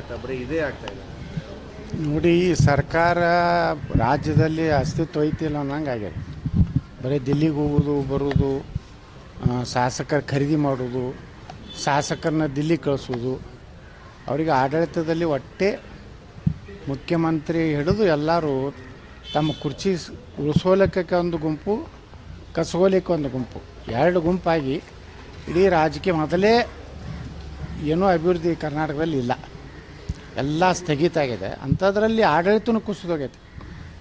ಆಗ್ತಾ ನೋಡಿ ಸರ್ಕಾರ ರಾಜ್ಯದಲ್ಲಿ ಅಸ್ತಿತ್ವ ಐತಿಲ್ಲ ಅನ್ನಂಗೆ ಆಗ್ಯದ. ಬರೀ ದಿಲ್ಲಿಗೆ ಹೋಗೋದು, ಬರೋದು ಶಾಸಕರ ಖರೀದಿ ಮಾಡೋದು ಶಾಸಕರನ್ನ ದಿಲ್ಲಿಗೆ ಕಳಿಸೋದು. ಅವರಿಗೆ ಆಡಳಿತದಲ್ಲಿ ಒಟ್ಟೆ ಮುಖ್ಯಮಂತ್ರಿ ಹಿಡಿದು ಎಲ್ಲರೂ ತಮ್ಮ ಕುರ್ಚಿ ಉಳಿಸೋಲಿಕ್ಕೆ ಒಂದು ಗುಂಪು ಕಸಗೋಲಿಕ್ಕೆ ಒಂದು ಗುಂಪು. ಎರಡು ಗುಂಪಾಗಿ ಇಡೀ ರಾಜಕೀಯ ಮೊದಲೇ ಏನೂ ಅಭಿವೃದ್ಧಿ ಕರ್ನಾಟಕದಲ್ಲಿ ಇಲ್ಲ. ಎಲ್ಲ ಸ್ಥಗಿತ ಆಗಿದೆ. ಅಂಥದ್ರಲ್ಲಿ ಆಡಳಿತನೂ ಕುಸಿದೋಗೈತೆ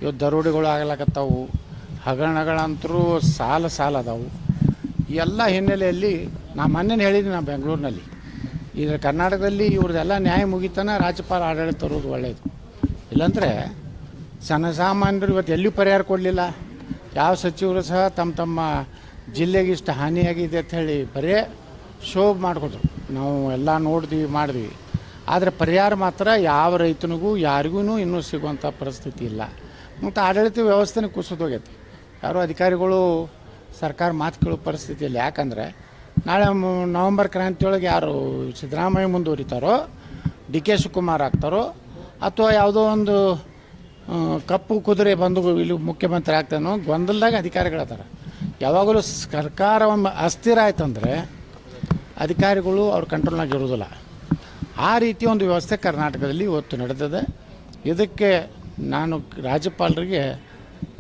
ಇವತ್ತು ದರೋಡೆಗಳು ಆಗ್ಲಕತ್ತಾವು. ಹಗರಣಗಳಂತರೂ ಸಾಲ ಸಾಲ ಅದಾವು. ಎಲ್ಲ ಹಿನ್ನೆಲೆಯಲ್ಲಿ ನಾ ಮೊನ್ನೆ ಹೇಳಿದ್ದೀನಿ ನಾ ಬೆಂಗಳೂರಿನಲ್ಲಿ. ಈಗ ಕರ್ನಾಟಕದಲ್ಲಿ ಇವ್ರದ್ದೆಲ್ಲ ನ್ಯಾಯ ಮುಗಿತಾನೆ ರಾಜ್ಯಪಾಲ ಆಡಳಿತ ತರೋದು ಒಳ್ಳೆಯದು ಇಲ್ಲಾಂದರೆ ಜನಸಾಮಾನ್ಯರು ಇವತ್ತು ಎಲ್ಲಿಯೂ ಪರಿಹಾರ ಕೊಡಲಿಲ್ಲ? ಯಾವ ಸಚಿವರು ಸಹ ತಮ್ಮ ತಮ್ಮ ಜಿಲ್ಲೆಗೆ ಇಷ್ಟು ಹಾನಿಯಾಗಿದೆ ಅಂತ ಹೇಳಿ ಬರೇ ಶೋಭ್ ಮಾಡಿಕೊಟ್ರು. ನಾವು ಎಲ್ಲ ನೋಡಿದ್ವಿ ಮಾಡಿದ್ವಿ ಆದರೆ ಪರಿಹಾರ ಮಾತ್ರ ಯಾವ ರೈತನಿಗೂ, ಯಾರಿಗೂ ಇನ್ನೂ ಸಿಗುವಂಥ ಪರಿಸ್ಥಿತಿ ಇಲ್ಲ. ಮತ್ತು ಆಡಳಿತ ವ್ಯವಸ್ಥೆನೇ ಕುಸಿದೋಗೈತಿ ಯಾರೋ ಅಧಿಕಾರಿಗಳು ಸರ್ಕಾರ ಮಾತು ಕೇಳೋ ಪರಿಸ್ಥಿತಿ ಇಲ್ಲ. ಯಾಕಂದರೆ ನಾಳೆ ನವೆಂಬರ್ ಕ್ರಾಂತಿಯೊಳಗೆ ಯಾರು ಸಿದ್ದರಾಮಯ್ಯ ಮುಂದುವರಿತಾರೋ, ಡಿ ಕೆ ಶಿವಕುಮಾರ್ ಆಗ್ತಾರೋ, ಅಥವಾ ಯಾವುದೋ ಒಂದು ಕಪ್ಪು ಕುದುರೆ ಬಂದು ಇಲ್ಲಿ ಮುಖ್ಯಮಂತ್ರಿ ಆಗ್ತಾನೋ, ಗೊಂದಲದಾಗ ಅಧಿಕಾರಿಗಳದಾರ ಯಾವಾಗಲೂ ಸರ್ಕಾರ ಒಮ್ಮೆ ಅಸ್ಥಿರ ಆಯ್ತಂದರೆ ಅಧಿಕಾರಿಗಳು ಅವ್ರ ಕಂಟ್ರೋಲ್ನಾಗ ಇರೋದಿಲ್ಲ. ಆ ರೀತಿ ಒಂದು ವ್ಯವಸ್ಥೆ ಕರ್ನಾಟಕದಲ್ಲಿ ಇವತ್ತು ನಡೆದಿದೆ. ಇದಕ್ಕೆ ನಾನು ರಾಜ್ಯಪಾಲರಿಗೆ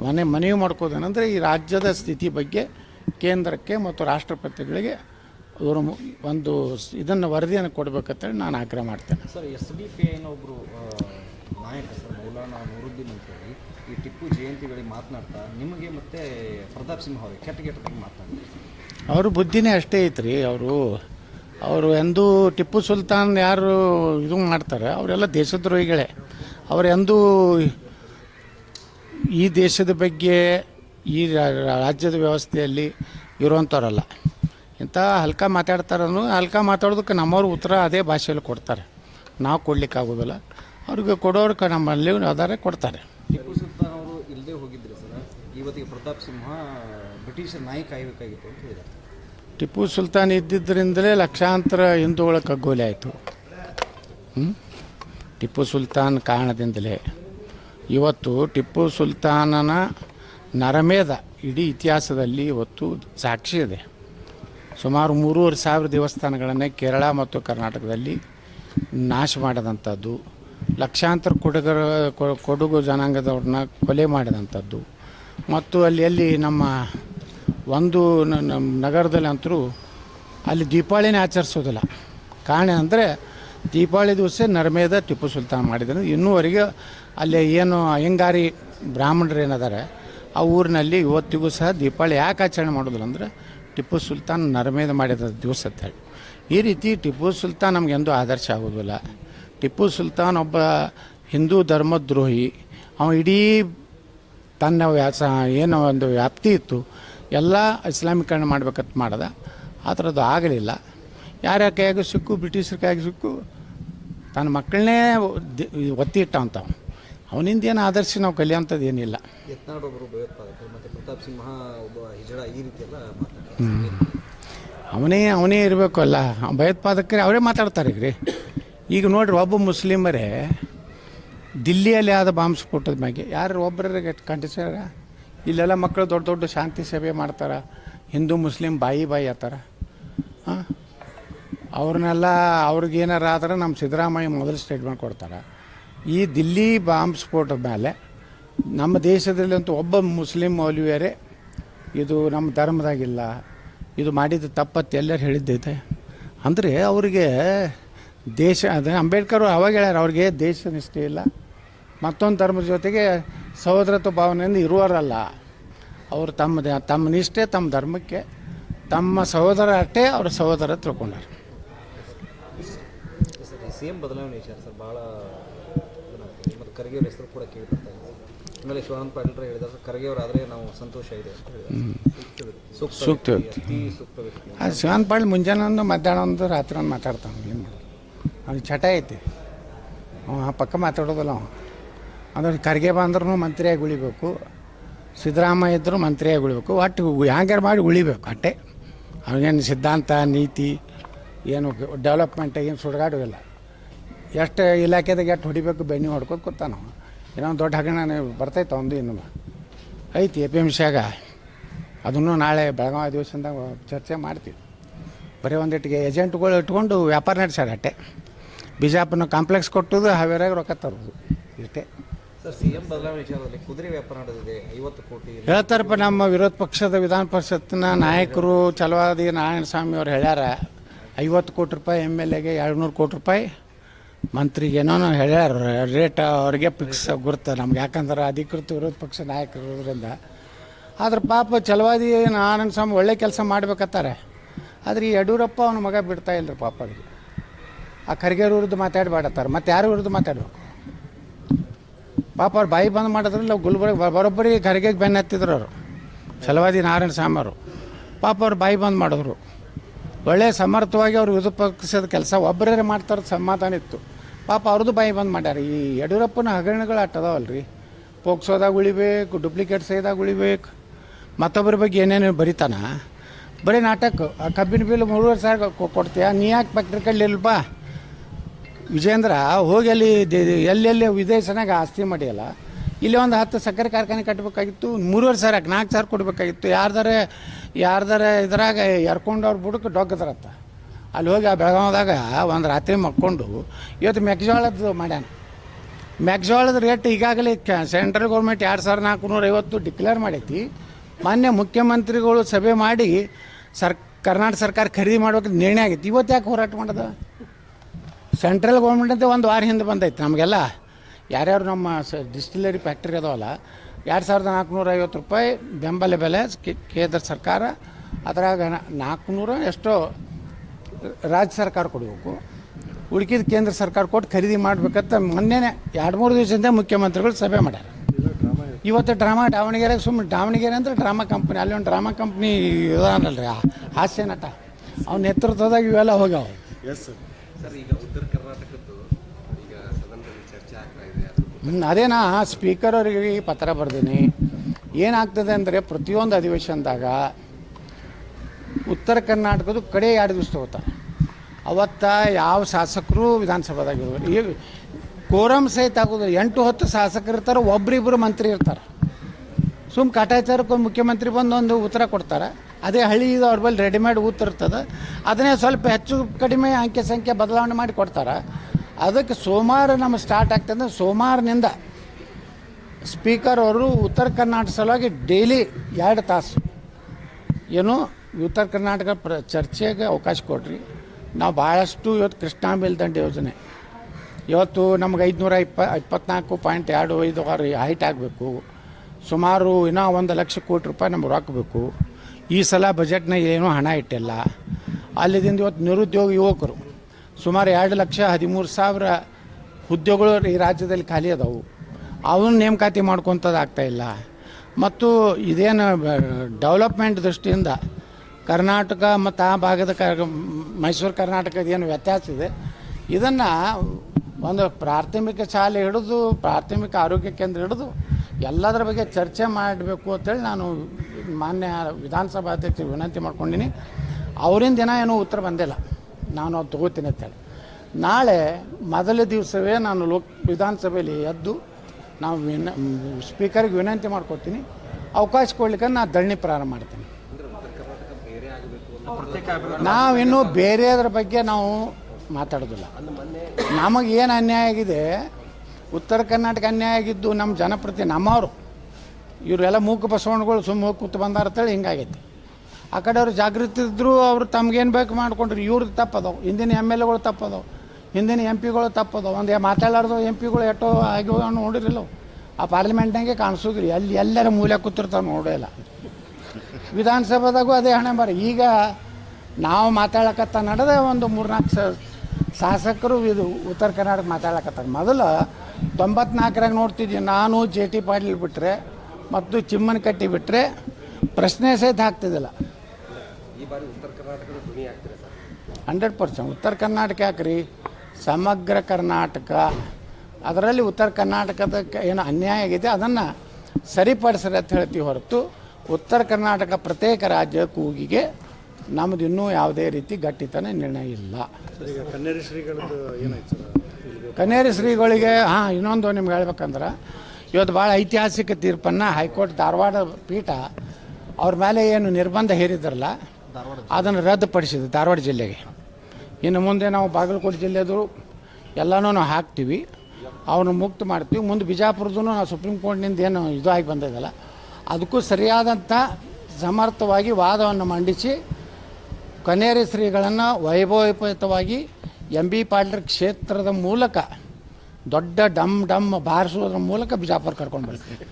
ಮನೆ ಮನವಿ ಮಾಡ್ಕೋದೇನೆಂದರೆ ಈ ರಾಜ್ಯದ ಸ್ಥಿತಿ ಬಗ್ಗೆ ಕೇಂದ್ರಕ್ಕೆ ಮತ್ತು ರಾಷ್ಟ್ರಪತಿಗಳಿಗೆ ಅವರು ಒಂದು ಇದನ್ನು ವರದಿಯನ್ನು ಕೊಡಬೇಕಂತೇಳಿ ನಾನು ಆಗ್ರಹ ಮಾಡ್ತೇನೆ. ಸರ್ ಎಸ್ ಡಿ ಪಿ ಏನೊಬ್ಬರು ಒಬ್ಬರು ನಾಯಕ ಸರ್ ಮೌಲಾನಾ ನೂರುದ್ದೀನ್ ಅಂತೇಳಿ ಈ ಟಿಪ್ಪು ಜಯಂತಿಗಳಿಗೆ ಮಾತನಾಡ್ತಾ ನಿಮಗೆ ಮತ್ತೆ ಪ್ರತಾಪ್ ಸಿಂಹ ಅವರಿಗೆ ಕೆಟ್ಟ ಕೆಟ್ಟದಾಗಿ ಮಾತನಾಡ್ತಾರೆ. ಅವರು ಬುದ್ಧಿನೇ ಅಷ್ಟೇ ಐತ್ರಿ ಅವರು ಅವರು ಎಂದೂ ಟಿಪ್ಪು ಸುಲ್ತಾನ್ ಯಾರು ಇದು ಮಾಡ್ತಾರೆ, ಅವರೆಲ್ಲ ದೇಶದ್ರೋಹಿಗಳೇ. ಅವರೆಂದೂ ಈ ದೇಶದ ಬಗ್ಗೆ, ಈ ರಾಜ್ಯದ ವ್ಯವಸ್ಥೆಯಲ್ಲಿ ಇರುವಂಥವ್ರಲ್ಲ. ಇಂಥ ಹಲ್ಕ ಮಾತಾಡ್ತಾರನು ಹಲ್ಕ ಮಾತಾಡೋದಕ್ಕೆ ನಮ್ಮವ್ರು ಉತ್ತರ ಅದೇ ಭಾಷೆಯಲ್ಲಿ ಕೊಡ್ತಾರೆ. ನಾವು ಕೊಡ್ಲಿಕ್ಕೆ ಆಗೋದಿಲ್ಲ. ಅವ್ರಿಗೆ ಕೊಡೋರು ನಮ್ಮಲ್ಲಿ ಅದಾರೆ ಕೊಡ್ತಾರೆ. ಟಿಪ್ಪು ಸುಲ್ತಾನ್ ಅವರು ಇಲ್ಲದೆ ಹೋಗಿದ್ರು ಸರ್. ಇವತ್ತಿಗೆ ಪ್ರತಾಪ್ ಸಿಂಹ ಬ್ರಿಟಿಷರ್ ನಾಯಕ ಆಗಬೇಕಾಗಿತ್ತು ಅಂತ ಹೇಳಿದ್ದಾರೆ. ಟಿಪ್ಪು ಸುಲ್ತಾನ್ ಇದ್ದಿದ್ದರಿಂದಲೇ ಲಕ್ಷಾಂತರ ಹಿಂದೂಗಳ ಕಗ್ಗೋಲೆ ಆಯಿತು. ಟಿಪ್ಪು ಸುಲ್ತಾನ್ ಕಾರಣದಿಂದಲೇ. ಇವತ್ತು ಟಿಪ್ಪು ಸುಲ್ತಾನನ ನರಮೇಧ ಇಡೀ ಇತಿಹಾಸದಲ್ಲಿ ಇವತ್ತು ಸಾಕ್ಷಿ ಇದೆ. ಸುಮಾರು ಮೂರುವರೆ ಸಾವಿರ ದೇವಸ್ಥಾನಗಳನ್ನು ಕೇರಳ ಮತ್ತು ಕರ್ನಾಟಕದಲ್ಲಿ ನಾಶ ಮಾಡಿದಂಥದ್ದು, ಲಕ್ಷಾಂತರ ಕೊಡಗರ ಕೊಡಗು ಜನಾಂಗದವ್ರನ್ನ ಕೊಲೆ ಮಾಡಿದಂಥದ್ದು, ಮತ್ತು ಅಲ್ಲಿ ಅಲ್ಲಿ ನಮ್ಮ ಒಂದು ನಮ್ಮ ನಗರದಲ್ಲಿ ಅಂತರೂ ಅಲ್ಲಿ ದೀಪಾವಳಿನೇ ಆಚರಿಸೋದಿಲ್ಲ. ಕಾರಣ ಅಂದರೆ ದೀಪಾವಳಿ ದಿವಸ ನರ್ಮೇದ ಟಿಪ್ಪು ಸುಲ್ತಾನ್ ಮಾಡಿದ್ರು ಇನ್ನೂವರೆಗೆ ಅಲ್ಲಿ ಏನು ಅಯ್ಯಂಗಾರಿ ಬ್ರಾಹ್ಮಣರು ಏನಿದ್ದಾರೆ, ಆ ಊರಿನಲ್ಲಿ ಇವತ್ತಿಗೂ ಸಹ ದೀಪಾವಳಿ ಯಾಕೆ ಆಚರಣೆ ಮಾಡೋದಿಲ್ಲ ಅಂದರೆ ಟಿಪ್ಪು ಸುಲ್ತಾನ್ ನರ್ಮೇದ ಮಾಡಿದ ದಿವಸ ಅಂತ ಹೇಳಿ. ಈ ರೀತಿ ಟಿಪ್ಪು ಸುಲ್ತಾನ್ ನಮಗೆಂದೂ ಆದರ್ಶ ಆಗೋದಿಲ್ಲ. ಟಿಪ್ಪು ಸುಲ್ತಾನ್ ಒಬ್ಬ ಹಿಂದೂ ಧರ್ಮದ್ರೋಹಿ. ಅವ ಇಡೀ ತನ್ನ ವ್ಯಾಸ ಏನೋ ಒಂದು ವ್ಯಾಪ್ತಿ ಇತ್ತು. ಎಲ್ಲ ಇಸ್ಲಾಮೀಕರಣ ಮಾಡ್ಬೇಕಂತ ಮಾಡ್ದೆ. ಆ ಥರದ್ದು ಆಗಲಿಲ್ಲ. ಯಾರ್ಯಾರ ಕೈಯಾಗ ಸಿಕ್ಕು ಬ್ರಿಟಿಷರ ಕೈಯಾಗ ಸಿಕ್ಕು ತನ್ನ ಮಕ್ಕಳನ್ನೇ ಒತ್ತಿ ಇಟ್ಟವಂತ ಅವನಿಂದ ಏನು ಆದರ್ಶ ನಾವು ಕಲಿಯೋಂಥದ್ದು ಏನಿಲ್ಲ. ಅವನೇ ಅವನೇ ಇರಬೇಕು ಅಲ್ಲ ಭಯೋತ್ಪಾದಕರೇ ಅವರೇ ಮಾತಾಡ್ತಾರೆ ಈಗ ರೀ ಈಗ ನೋಡ್ರಿ ಒಬ್ಬ ಮುಸ್ಲಿಮರೇ ದಿಲ್ಲಿಯಲ್ಲಿ ಆದ ಬಾಂಬ್ ಸ್ಫೋಟದ ಮ್ಯಾಗೆ. ಯಾರು ಒಬ್ಬರಿಗೆ ಕಂಡಿಸ್ಯಾರ ಇಲ್ಲೆಲ್ಲ ಮಕ್ಕಳು ದೊಡ್ಡ ದೊಡ್ಡ ಶಾಂತಿ ಸಭೆ ಮಾಡ್ತಾರೆ. ಹಿಂದೂ, ಮುಸ್ಲಿಂ ಬಾಯಿ ಬಾಯಿ ಆತಾರೆ. ಹಾಂ ಅವ್ರನ್ನೆಲ್ಲ ಅವ್ರಿಗೇನಾರ ಆದ್ರೆ ನಮ್ಮ ಸಿದ್ದರಾಮಯ್ಯ ಮೊದಲು ಸ್ಟೇಟ್ಮೆಂಟ್ ಕೊಡ್ತಾರೆ. ಈ ದಿಲ್ಲಿ ಬಾಂಬ್ ಸ್ಫೋಟದ ಮೇಲೆ ನಮ್ಮ ದೇಶದಲ್ಲಂತೂ ಒಬ್ಬ ಮುಸ್ಲಿಂ ಮೌಲ್ವಿಯರೇ ಇದು ನಮ್ಮ ಧರ್ಮದಾಗಿಲ್ಲ, ಇದು ಮಾಡಿದ ತಪ್ಪತ್ತು ಎಲ್ಲರೂ ಹೇಳಿದ್ದೈತೆ. ಅಂದರೆ ಅವರಿಗೆ ದೇಶ ಅದೇ ಅಂಬೇಡ್ಕರ್ ಅವಾಗ ಹೇಳ್ಯಾರ, ಅವ್ರಿಗೆ ದೇಶ ನಿಷ್ಠೆ ಇಲ್ಲ. ಮತ್ತೊಂದು ಧರ್ಮದ ಜೊತೆಗೆ ಸಹೋದರತ್ವ ಭಾವನೆಯಿಂದ ಇರುವರಲ್ಲ. ಅವರು ತಮ್ಮ ದ- ತಮ್ಮ ನಿಷ್ಠೆ ತಮ್ಮ ಧರ್ಮಕ್ಕೆ ತಮ್ಮ ಸಹೋದರ ಅಷ್ಟೇ ಅವ್ರ ಸಹೋದರ ತಿಳ್ಕೊಂಡಾರೆ ಈ ಬದಲಾವಣೆ ವಿಚಾರ ಸರ್ ಭಾಳ ಮತ್ತು ಖರ್ಗೆ ಅವ್ರ ಹೆಸರು ಕೂಡ ಕೇಳಿ ಬರ್ತಾ ಇದೆ ಆಮೇಲೆ ಶಿವಾನಂದ ಪಾಟೀಲ್ರು ಹೇಳಿದ್ರು ಸರ್ ಖರ್ಗೆ ಅವರಾದರೆ ನಾವು ಸಂತೋಷ ಇದೆ ಅಂತ ಹೇಳಿದ್ದಾರೆ ಸೂಕ್ತ ಸೂಕ್ತ ವ್ಯಕ್ತಿ, ಸೂಕ್ತ ವ್ಯಕ್ತಿ. ಆ ಶಿವನ್ ಪಾಟೀಲ್ ಮುಂಜಾನೆ ಒಂದು ಮಧ್ಯಾಹ್ನ ಒಂದು ರಾತ್ರಿ ಒಂದು ಮಾತಾಡ್ತಾನೆ ಏನು ಅವ್ನಿಗೆ ಚಟ ಐತಿ. ಅವ ಆ ಪಕ್ಕ ಮಾತಾಡೋದಲ್ಲ ಅವ ಅಂದ್ರೆ ಖರ್ಗೆ ಬಂದ್ರೂ ಮಂತ್ರಿಯಾಗಿ ಉಳಿಬೇಕು. ಸಿದ್ದರಾಮಯ್ಯ ಇದ್ದರೂ ಮಂತ್ರಿಯಾಗಿ ಉಳಿಬೇಕು. ಒಟ್ಟು ಹ್ಯಾಂಗಾರು ಮಾಡಿ ಉಳಿಬೇಕು ಅಟ್ಟೆ. ಅವನೇನು ಸಿದ್ಧಾಂತ, ನೀತಿ, ಏನು ಡೆವಲಪ್ಮೆಂಟ್ ಏನು ಸುಡುಗಾಡುವಿಲ್ಲ ಎಷ್ಟು ಇಲಾಖೆದಾಗ ಎಷ್ಟು ಹೊಡಿಬೇಕು ಬೆಣ್ಣೆ ಹೊಡ್ಕೊಂಡು ಕೂತಾನು ಏನೋ ದೊಡ್ಡ ಹಗರಣ ಬರ್ತೈತೆ ಒಂದು ಇನ್ನು ಐತಿ ಎ ಪಿ ಎಂ ಸಿಯಾಗ ಅದನ್ನು ನಾಳೆ ಬೆಳಗಾವಿ ದಿವಸದಾಗ ಚರ್ಚೆ ಮಾಡ್ತೀವಿ. ಬರೀ ಒಂದಿಟ್ಟಿಗೆ ಏಜೆಂಟ್ಗಳು ಇಟ್ಕೊಂಡು ವ್ಯಾಪಾರ ನಡೆಸ್ಯಾರ ಅಟ್ಟೆ. ಬಿಜಾಪುರ ಕಾಂಪ್ಲೆಕ್ಸ್ ಕೊಟ್ಟುದು ಹಾವೇರಾಗ ರೊಕ್ಕ ತರೋದು. ಇಷ್ಟೇ. ಹೇಳ್ತಾರಪ್ಪ, ನಮ್ಮ ವಿರೋಧ ಪಕ್ಷದ ವಿಧಾನ ಪರಿಷತ್ತಿನ ನಾಯಕರು ಚಲವಾದಿ ನಾರಾಯಣ ಸ್ವಾಮಿ ಅವ್ರು ಹೇಳ್ಯಾರ, ಐವತ್ತು ಕೋಟಿ ರೂಪಾಯಿ ಎಂ ಎಲ್ ಎಗೆ ಎರಡುನೂರು ಕೋಟಿ ರೂಪಾಯಿ ಮಂತ್ರಿಗೆ ಏನೋ ಹೇಳ್ಯಾರ. ರೇಟ್ ಅವ್ರಿಗೆ ಫಿಕ್ಸ್ ಗುರುತ. ನಮ್ಗೆ ಯಾಕಂದ್ರೆ ಅಧಿಕೃತ ವಿರೋಧ ಪಕ್ಷ ನಾಯಕರು ಇರೋದ್ರಿಂದ. ಆದ್ರೆ ಪಾಪ ಚಲವಾದಿ ನಾರಾಯಣ ಸ್ವಾಮಿ ಒಳ್ಳೆ ಕೆಲಸ ಮಾಡ್ಬೇಕತ್ತಾರೆ. ಆದ್ರೆ ಈ ಯಡಿಯೂರಪ್ಪ ಅವನ ಮಗ ಬಿಡ್ತಾ ಇಲ್ಲರಿ ಪಾಪ ಅವ್ರಿಗೆ. ಆ ಖರ್ಗೆ ವಿರುದ್ಧ ಮಾತಾಡಬೇಡತ್ತಾರೆ. ಮತ್ತೆ ಯಾರ ವಿರುದ್ಧ ಮಾತಾಡ್ಬೇಕು? ಪಾಪ ಅವ್ರು ಬಾಯಿ ಬಂದ್ ಮಾಡಿದ್ರಲ್ಲ ಗುಲ್ಬರ್ಗ ಬರೋಬ್ಬರಿ ಖರ್ಗೆಗೆ ಬೆನ್ನ ಹತ್ತಿದ್ರು ಅವರು. ಛಲವಾದಿ ನಾರಾಯಣ ಸಾಮರು ಪಾಪ ಅವ್ರು ಬಾಯಿ ಬಂದ್ ಮಾಡಿದ್ರು. ಒಳ್ಳೆ ಸಮರ್ಥವಾಗಿ ಅವ್ರು ವಿಧ ಪಕ್ಷದ ಕೆಲಸ ಒಬ್ಬರೇ ಮಾಡ್ತಾರ ಸಮಾಧಾನ ಇತ್ತು. ಪಾಪ ಅವ್ರದ್ದು ಬಾಯಿ ಬಂದ್ ಮಾಡ್ಯಾರ. ಈ ಯಡಿಯೂರಪ್ಪನ ಹಗರಣಗಳು ಆಟದವಲ್ರಿ ಪೋಕ್ಸೋದಾಗ ಉಳಿಬೇಕು, ಡುಪ್ಲಿಕೇಟ್ ಸೈದಾಗ ಉಳಿಬೇಕು. ಮತ್ತೊಬ್ಬರ ಬಗ್ಗೆ ಏನೇನು ಬರಿತಾನ? ಬರೀ ನಾಟಕ, ಆ ಕಬ್ಬಿನ ಬಿಲ್ ಮೂರುವರೆ ಸಾವಿರ ಕೊಡ್ತೀಯಾ? ನೀ ಯಾಕೆ ಫ್ಯಾಕ್ಟ್ರಿ ಕಡ್ಲಿಲ್ಪ ವಿಜೇಂದ್ರ ಹೋಗಿ ಅಲ್ಲಿ ಎಲ್ಲೆಲ್ಲಿ ವಿದೇಶನಾಗ ಆಸ್ತಿ ಮಾಡಿಯಲ್ಲ ಇಲ್ಲಿ ಒಂದು ಹತ್ತು ಸಕ್ಕರೆ ಕಾರ್ಖಾನೆ ಕಟ್ಟಬೇಕಾಗಿತ್ತು ಮೂರುವರೆ ಸಾವಿರ, ನಾಲ್ಕು ಸಾವಿರ ಕೊಡಬೇಕಾಗಿತ್ತು. ಯಾರ್ದಾರ ಯಾರ್ದಾರ ಇದ್ರಾಗ ಎರ್ಕೊಂಡು ಅವ್ರು ಬುಡಕ್ಕೆ ಡೊಗ್ಗದ್ರತ್ತ. ಅಲ್ಲಿ ಹೋಗಿ ಆ ಬೆಳಗಾವದಾಗ ಒಂದು ರಾತ್ರಿ ಮಕ್ಕೊಂಡು, ಇವತ್ತು ಮೆಕ್ಜೋಳದ್ದು ಮಾಡ್ಯಾನ. ಮೆಕ್ಜೋಳದ ರೇಟ್ ಈಗಾಗಲೇ ಕ್ಯಾ ಸೆಂಟ್ರಲ್ ಗೌರ್ಮೆಂಟ್ ಎರಡು ಸಾವಿರದ ನಾಲ್ಕುನೂರ ಐವತ್ತು ಡಿಕ್ಲೇರ್ ಮಾಡೈತಿ. ಮಾನ್ಯ ಮುಖ್ಯಮಂತ್ರಿಗಳು ಸಭೆ ಮಾಡಿ, ಸರ್ ಕರ್ನಾಟಕ ಸರ್ಕಾರ ಖರೀದಿ ಮಾಡ್ಬೇಕು ನಿರ್ಣಯ ಆಗೈತಿ. ಇವತ್ತು ಯಾಕೆ ಹೋರಾಟ ಮಾಡೋದು? ಸೆಂಟ್ರಲ್ ಗೌರ್ಮೆಂಟ್ ಅಂತ ಒಂದು ವಾರ ಹಿಂದೆ ಬಂದೈತೆ ನಮಗೆಲ್ಲ. ಯಾರ್ಯಾರು ನಮ್ಮ ಸ ಡಿಸ್ಟಿಲರಿ ಫ್ಯಾಕ್ಟ್ರಿ ಅದಾವಲ್ಲ ಎರಡು ಸಾವಿರದ ನಾಲ್ಕುನೂರ ಐವತ್ತು ರೂಪಾಯಿ ಬೆಂಬಲ ಬೆಲೆ ಕೇಂದ್ರ ಸರ್ಕಾರ ಅದ್ರಾಗ ನಾಲ್ಕುನೂರ ಎಷ್ಟೋ ರಾಜ್ಯ ಸರ್ಕಾರ ಕೊಡಬೇಕು. ಉಳ್ಕಿದ ಕೇಂದ್ರ ಸರ್ಕಾರ ಕೊಟ್ಟು ಖರೀದಿ ಮಾಡಬೇಕಂತ ಮೊನ್ನೆನೇ ಎರಡು ಮೂರು ದಿವಸದಿಂದ ಮುಖ್ಯಮಂತ್ರಿಗಳು ಸಭೆ ಮಾಡ್ಯಾರ. ಇವತ್ತು ಡ್ರಾಮಾ ದಾವಣಗೆರೆಗೆ ಸುಮ್ಮನೆ ದಾವಣಗೆರೆ ಅಂದರೆ ಡ್ರಾಮಾ ಕಂಪ್ನಿ ಅಲ್ಲಿ ಒಂದು ಡ್ರಾಮಾ ಕಂಪ್ನಿ ಇದಾನಲ್ರಿ ಆ ಹಾಸ್ಯ ನಟ ಅವ್ನ ನೇತೃತ್ವದಾಗ ಇವೆಲ್ಲ ಹೋಗ್ಯಾವ ಸರ್ ಈಗ ಉತ್ತರ ಕರ್ನಾಟಕದ್ದು ಈಗ ಸದನದಲ್ಲಿ ಚರ್ಚೆ ಆಗ್ತಾ ಇದೆ ಅದ್ರ ಹ್ಮ್, ಅದೇನಾ ಸ್ಪೀಕರ್ ಅವರಿಗೆ ಪತ್ರ ಬರ್ದೀನಿ. ಏನಾಗ್ತದೆ ಅಂದರೆ ಪ್ರತಿಯೊಂದು ಅಧಿವೇಶನದಾಗ ಉತ್ತರ ಕರ್ನಾಟಕದ ಕಡೆ ಎರಡು ದಿವಸ ತಗೋತಾರೆ. ಅವತ್ತ ಯಾವ ಶಾಸಕರು ವಿಧಾನಸಭಾದಾಗ ಕೋರಂ ಕೋರಮ್ ಸಹಿತ ಆಗೋದು ಎಂಟು ಹತ್ತು ಶಾಸಕರು ಇರ್ತಾರೆ ಒಬ್ರಿಬ್ಬರು ಮಂತ್ರಿ ಇರ್ತಾರೆ. ಸುಮ್ ಕಾಟಾಚಾರಕ್ಕೆ ಮುಖ್ಯಮಂತ್ರಿ ಬಂದು ಒಂದು ಉತ್ತರ ಕೊಡ್ತಾರೆ. ಅದೇ ಹಳ್ಳಿ ಇದು ಅವ್ರ ಬಳಿ ರೆಡಿಮೇಡ್ ಉತ್ತರ ಇರ್ತದೆ. ಅದನ್ನೇ ಸ್ವಲ್ಪ ಹೆಚ್ಚು ಕಡಿಮೆ ಅಂಕೆ ಸಂಖ್ಯೆ ಬದಲಾವಣೆ ಮಾಡಿ ಕೊಡ್ತಾರೆ. ಅದಕ್ಕೆ ಸೋಮವಾರ ನಮ್ಮ ಸ್ಟಾರ್ಟ್ ಆಗ್ತದೆ ಸೋಮವಾರನಿಂದ ಸ್ಪೀಕರ್ ಅವರು ಉತ್ತರ ಕರ್ನಾಟಕ ಸಲುವಾಗಿ ಡೈಲಿ ಎರಡು ತಾಸು. ಏನು, ಉತ್ತರ ಕರ್ನಾಟಕ ಪ್ರ, ಚರ್ಚೆಗೆ ಅವಕಾಶ ಕೊಡ್ರಿ. ನಾವು ಭಾಳಷ್ಟು ಇವತ್ತು ಕೃಷ್ಣಾ ಮೇಲ್ದಂಡೆ ಯೋಜನೆ. ಇವತ್ತು ನಮ್ಗೆ ಐದುನೂರ ಇಪ್ಪ ಇಪ್ಪತ್ನಾಲ್ಕು ಪಾಯಿಂಟ್ ಎರಡು ಐದು ಆರು ಹೈಟ್ ಆಗಬೇಕು. ಸುಮಾರು ಇನ್ನೂ ಒಂದು ಲಕ್ಷ ಕೋಟಿ ರೂಪಾಯಿ ನಮ್ಗೆ ಹಾಕಬೇಕು. ಬೇಕು ಈ ಸಲ ಬಜೆಟ್ನಾಗ ಏನೂ ಹಣ ಇಟ್ಟಿಲ್ಲ. ಅಲ್ಲಿದಿಂದ ಇವತ್ತು ನಿರುದ್ಯೋಗ ಯುವಕರು ಸುಮಾರು ಎರಡು ಲಕ್ಷ ಹದಿಮೂರು ಸಾವಿರ ಹುದ್ದೆಗಳು ಈ ರಾಜ್ಯದಲ್ಲಿ ಖಾಲಿ ಅದಾವು. ಅವನ್ನ ನೇಮಕಾತಿ ಆಗ್ತಾ ಇಲ್ಲ. ಮತ್ತು ಇದೇನು ಡೆವಲಪ್ಮೆಂಟ್ ದೃಷ್ಟಿಯಿಂದ ಕರ್ನಾಟಕ ಮತ್ತು ಆ ಭಾಗದ ಕ ಮೈಸೂರು ಕರ್ನಾಟಕದ ಏನು ವ್ಯತ್ಯಾಸ ಇದೆ. ಇದನ್ನು ಒಂದು ಪ್ರಾಥಮಿಕ ಶಾಲೆ ಹಿಡಿದು, ಪ್ರಾಥಮಿಕ ಆರೋಗ್ಯ ಕೇಂದ್ರ ಹಿಡಿದು ಎಲ್ಲದರ ಬಗ್ಗೆ ಚರ್ಚೆ ಮಾಡಬೇಕು ಅಂತೇಳಿ ನಾನು ಮಾನ್ಯ ವಿಧಾನಸಭಾ ಅಧ್ಯಕ್ಷರಿಗೆ ವಿನಂತಿ ಮಾಡ್ಕೊಂಡಿನಿ. ಅವರಿಂದ ಏನೂ ಉತ್ತರ ಬಂದಿಲ್ಲ. ನಾನು ಅದು ತಗೋತೀನಿ ಅಂತೇಳಿ ನಾಳೆ ಮೊದಲ ದಿವಸವೇ ನಾನು ಲೋಕ್, ವಿಧಾನಸಭೆಯಲ್ಲಿ ಎದ್ದು ನಾವು ವಿನ, ಸ್ಪೀಕರ್ಗೆ ವಿನಂತಿ ಮಾಡ್ಕೊತೀನಿ ಅವಕಾಶ ಕೊಡ್ಲಿಕ್ಕೆ ನಾನು ಧರಣಿ ಪ್ರಾರಂಭ ಮಾಡ್ತೀನಿ. ನಾವಿನ್ನೂ ಬೇರೆಯದ್ರ ಬಗ್ಗೆ ನಾವು ಮಾತಾಡೋದಿಲ್ಲ. ನಮಗೆ ಏನು ಅನ್ಯಾಯ ಆಗಿದೆ? ಉತ್ತರ ಕರ್ನಾಟಕ ಅನ್ಯಾಯ ಆಗಿದ್ದು ನಮ್ಮ ಜನಪ್ರತಿ ನಮ್ಮವರು. ಇವರೆಲ್ಲ ಮೂಕ ಬಸವಣ್ಣಗಳು ಸುಮ್ಮ ಹೋಗಿ ಕೂತು ಬಂದಾರಂತೇಳಿ ಹಿಂಗಾಗೈತೆ ಹಿಂಗಾಗೈತಿ. ಆ ಕಡೆ ಅವ್ರು ಜಾಗೃತಿ ಇದ್ದರೂ ಅವ್ರು ತಮ್ಗೇನು ಬೇಕು ಮಾಡ್ಕೊಂಡ್ರು ಇವ್ರದ್ದು ತಪ್ಪದವು. ಹಿಂದಿನ ಎಂ ಎಲ್ ಎಗಳು ತಪ್ಪದವು. ಹಿಂದಿನ ಎಂ ಪಿಗಳು ತಪ್ಪದವು. ಒಂದು ಮಾತಾಡಲಾರ್ದು ಎಂ ಪಿಗಳು ಎಷ್ಟೋ ಆಗಿ ನೋಡಿರಲ್ಲ. ಆ ಪಾರ್ಲಿಮೆಂಟ್ನಾಗೆ ಕಾಣಿಸೋದ್ರಿ. ಅಲ್ಲಿ ಎಲ್ಲರ ಮೂಲೆ ಕೂತಿರ್ತಾವೆ ನೋಡೋಲ್ಲ ವಿಧಾನಸಭಾದಾಗೂ ಅದೇ ಹಣೆ ಬರ ಈಗ ನಾವು ಮಾತಾಡಕತ್ತ ನಡೆದೇ ಒಂದು ಮೂರ್ನಾಲ್ಕು ಶಾಸಕರು ಇದು ಉತ್ತರ ಕರ್ನಾಟಕ ಮಾತಾಡಕತ್ತಾರೆ. ಮೊದಲು ತೊಂಬತ್ನಾಲ್ಕರಾಗ ನೋಡ್ತಿದ್ವಿ. ನಾನು ಜೆ ಟಿ ಪಾಟೀಲ್ ಬಿಟ್ಟರೆ ಮತ್ತು ಚಿಮ್ಮನ್ ಕಟ್ಟಿ ಬಿಟ್ಟರೆ ಪ್ರಶ್ನೆ ಸಹಿತ ಹಾಕ್ತಿದ್ದಿಲ್ಲ. ಈ ಬಾರಿ ಉತ್ತರ ಕರ್ನಾಟಕದ ಧ್ವನಿ ಆಗ್ತೀರಾ ಸರ್. Hundred percent. ಉತ್ತರ ಕರ್ನಾಟಕ ಯಾಕ್ರಿ? ಸಮಗ್ರ ಕರ್ನಾಟಕ. ಅದರಲ್ಲಿ ಉತ್ತರ ಕರ್ನಾಟಕದ ಕ- ಏನು ಅನ್ಯಾಯ ಆಗಿದೆ ಅದನ್ನು ಸರಿಪಡಿಸ್ರಿ ಅಂತ ಹೇಳ್ತೀವಿ ಹೊರತು ಉತ್ತರ ಕರ್ನಾಟಕ ಪ್ರತ್ಯೇಕ ರಾಜ್ಯ ಕೂಗಿಗೆ ನಮ್ದು ಇನ್ನೂ ಯಾವುದೇ ರೀತಿ ಗಟ್ಟಿತನ ನಿರ್ಣಯ ಇಲ್ಲ. ಸರ್ ಈಗ ಕನ್ನೇರಿ ಶ್ರೀಗಳದ್ದು ಏನಾಯ್ತು ಸರ್? ಇಲ್ಲಿಗೆ ಕನೇರಿ ಶ್ರೀಗಳಿಗೆ ಹಾಂ ಇನ್ನೊಂದು ನಿಮ್ಗೆ ಹೇಳ್ಬೇಕಂದ್ರೆ ಇವತ್ತು ಭಾಳ ಐತಿಹಾಸಿಕ ತೀರ್ಪನ್ನು ಹೈಕೋರ್ಟ್ ಧಾರವಾಡ ಪೀಠ ಅವ್ರ ಮೇಲೆ ಏನು ನಿರ್ಬಂಧ ಹೇರಿದ್ರಲ್ಲ ಅದನ್ನು ರದ್ದುಪಡಿಸಿದೆ ಧಾರವಾಡ ಜಿಲ್ಲೆಗೆ. ಇನ್ನು ಮುಂದೆ ನಾವು ಬಾಗಲಕೋಟೆ ಜಿಲ್ಲೆದು ಎಲ್ಲನೂ ನಾವು ಹಾಕ್ತೀವಿ. ಅವ್ರನ್ನ ಮುಕ್ತ ಮಾಡ್ತೀವಿ. ಮುಂದೆ ಬಿಜಾಪುರದ್ದು ನಾವು ಸುಪ್ರೀಂ ಕೋರ್ಟ್ನಿಂದ ಏನು ಇದು ಆಗಿ ಬಂದಿದ್ದಲ್ಲ ಅದಕ್ಕೂ ಸರಿಯಾದಂಥ ಸಮರ್ಥವಾಗಿ ವಾದವನ್ನು ಮಂಡಿಸಿ ಕನೇರಿ ಶ್ರೀಗಳನ್ನು ವೈಭವೋಪೇತವಾಗಿ ಎಂ ಬಿ ಪಾಟೀಲ್ ಕ್ಷೇತ್ರದ ಮೂಲಕ ದೊಡ್ಡ ಡಮ್ ಡಮ್ ಬಾರಿಸುವುದರ ಮೂಲಕ ಬಿಜಾಪುರ ಕರ್ಕೊಂಡು ಬರ್ತೀವಿ